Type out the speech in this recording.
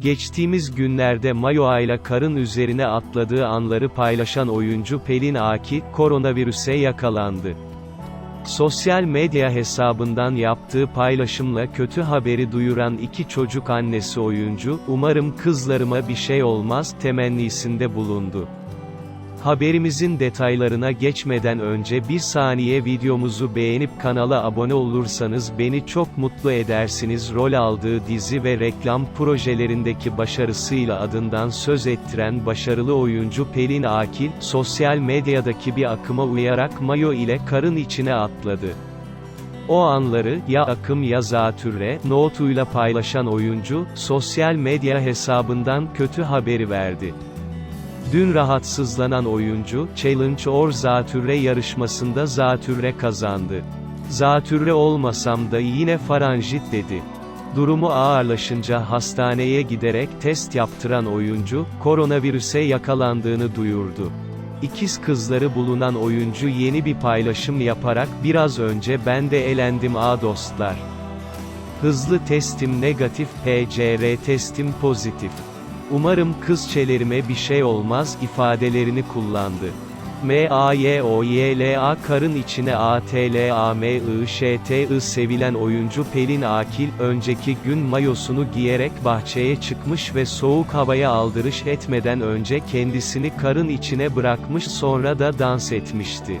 Geçtiğimiz günlerde mayo ile karın üzerine atladığı anları paylaşan oyuncu Pelin Aki, koronavirüse yakalandı. Sosyal medya hesabından yaptığı paylaşımla kötü haberi duyuran iki çocuk annesi oyuncu, umarım kızlarıma bir şey olmaz, temennisinde bulundu. Haberimizin detaylarına geçmeden önce bir saniye videomuzu beğenip kanala abone olursanız beni çok mutlu edersiniz. Rol aldığı dizi ve reklam projelerindeki başarısıyla adından söz ettiren başarılı oyuncu Pelin Akil, sosyal medyadaki bir akıma uyarak mayo ile karın içine atladı. O anları, ya akım ya zatürre, notuyla paylaşan oyuncu, sosyal medya hesabından kötü haberi verdi. Dün rahatsızlanan oyuncu, Challenge or Zatürre yarışmasında zatürre kazandı. Zatürre olmasam da yine faranjit dedi. Durumu ağırlaşınca hastaneye giderek test yaptıran oyuncu, koronavirüse yakalandığını duyurdu. İkiz kızları bulunan oyuncu yeni bir paylaşım yaparak biraz önce ben de elendim a dostlar. Hızlı testim negatif, PCR testim pozitif. Umarım kızçelerime bir şey olmaz ifadelerini kullandı. M-A-Y-O-Y-L-A karın içine A-T-L-A-M-I-Ş-T-I sevilen oyuncu Pelin Akil, önceki gün mayosunu giyerek bahçeye çıkmış ve soğuk havaya aldırış etmeden önce kendisini karın içine bırakmış sonra da dans etmişti.